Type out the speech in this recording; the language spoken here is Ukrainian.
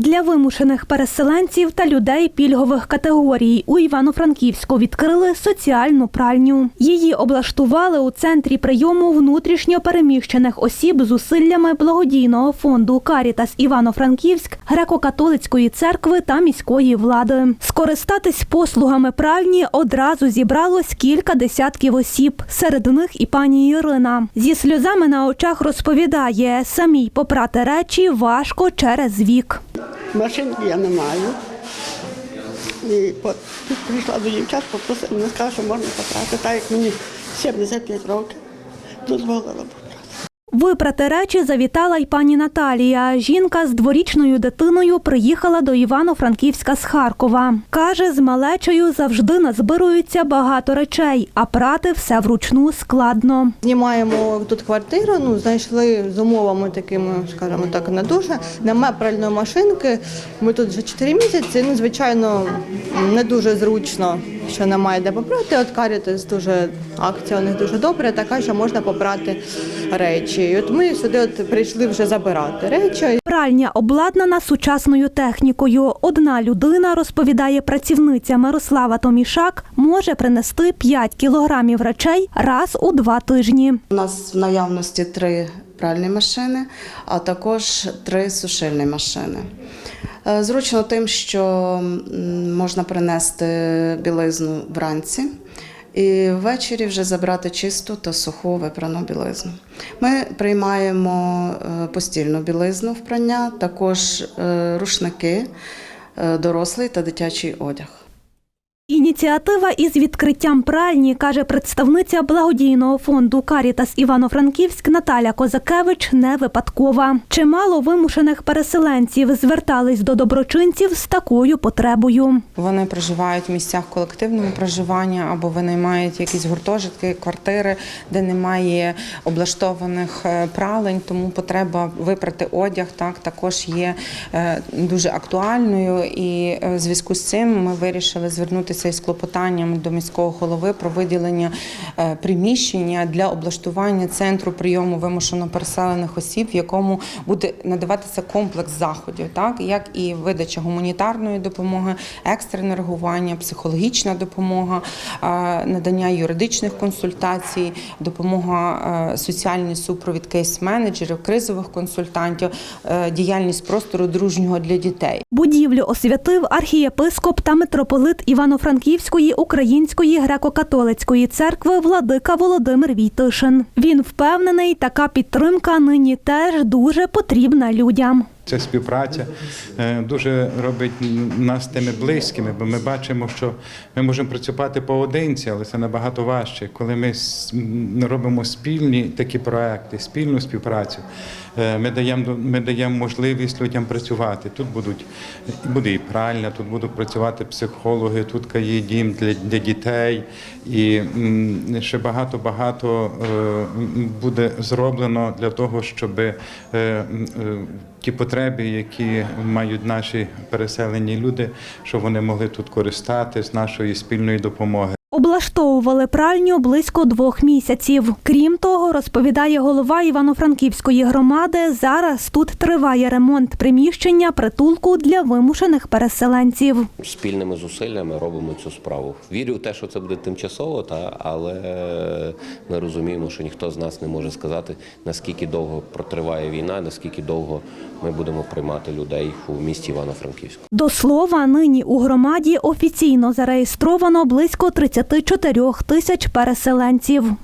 Для вимушених переселенців та людей пільгових категорій у Івано-Франківську відкрили соціальну пральню. Її облаштували у центрі прийому внутрішньо переміщених осіб з усиллями благодійного фонду Карітас Івано-Франківськ, греко-католицької церкви та міської влади. Скористатись послугами пральні одразу зібралось кілька десятків осіб. Серед них і пані Ірина. Зі сльозами на очах розповідає, самій попрати речі важко через вік. Машинки я не маю. І тут прийшла до дівчат, попросила, вона сказала, що можна потратити, Так як мені 75 років, дозволила попрати. Випрати речі завітала й пані Наталія. Жінка з дворічною дитиною приїхала до Івано-Франківська з Харкова. Каже, з малечею завжди назбирується багато речей, а прати все вручну складно. Знімаємо тут квартиру, ну знайшли з умовами такими, скажімо так, не дуже. Немає пральної машинки. Ми тут вже 4 місяці. Ну, звичайно, не дуже зручно, що немає де попрати. От Карітас дуже акція у них дуже добра, така, що можна попрати речі. І от ми сюди от прийшли вже забирати речі. Пральня обладнана сучасною технікою. Одна людина, розповідає працівниця Мирослава Томішак, може принести 5 кілограмів речей раз у два тижні. У нас в наявності три пральні машини, а також три сушильні машини. Е, Зручно тим, що можна принести білизну вранці і ввечері вже забрати чисту та суху випрану білизну. Ми приймаємо е, постільну білизну в прання, також е, рушники, дорослий та дитячий одяг. Ініціатива із відкриттям пральні, каже представниця благодійного фонду Карітас Івано-Франківськ Наталя Козакевич, не випадкова. Чимало вимушених переселенців звертались до доброчинців з такою потребою. Вони проживають в місцях колективного проживання або винаймають якісь гуртожитки, квартири, де немає облаштованих е, пралень, тому потреба випрати одяг так також є е, дуже актуальною. І е, в зв'язку з цим ми вирішили звернутися із клопотанням до міського голови про виділення е, приміщення для облаштування центру прийому вимушено переселених осіб, в якому буде надаватися комплекс заходів, так як і видача гуманітарної допомоги, екстрене реагування, психологічна допомога, е, надання юридичних консультацій, допомога е, соціальний супровід кейс-менеджерів, кризових консультантів, діяльність простору дружнього для дітей. Будівлю освятив архієпископ та митрополит Івано-Франківської Української греко-католицької церкви владика Володимир Війтишин. Він впевнений, така підтримка нині теж дуже потрібна людям. Ця співпраця е, дуже робить нас тими близькими, бо ми бачимо, що ми можемо працювати поодинці, але це набагато важче. Коли ми робимо спільні такі проекти, спільну співпрацю, е, ми даємо ми даємо можливість людям працювати. Тут будуть буде і пральня, тут будуть працювати психологи, тут є дім для, для дітей, і ще багато багато буде зроблено для того, щоб е, е, ті потреби, які мають наші переселені люди, щоб вони могли тут користатись нашої спільної допомоги. Облаштовували пральню близько двох місяців. Крім того, розповідає голова Івано-Франківської громади. Зараз тут триває ремонт приміщення притулку для вимушених переселенців. спільними зусиллями робимо цю справу. Вірю в те, що це буде тимчасово, та але ми розуміємо, що ніхто з нас не може сказати, наскільки довго протриває війна, наскільки довго ми будемо приймати людей у місті Івано-Франківську. До слова, нині у громаді офіційно зареєстровано близько 34 тисяч переселенців.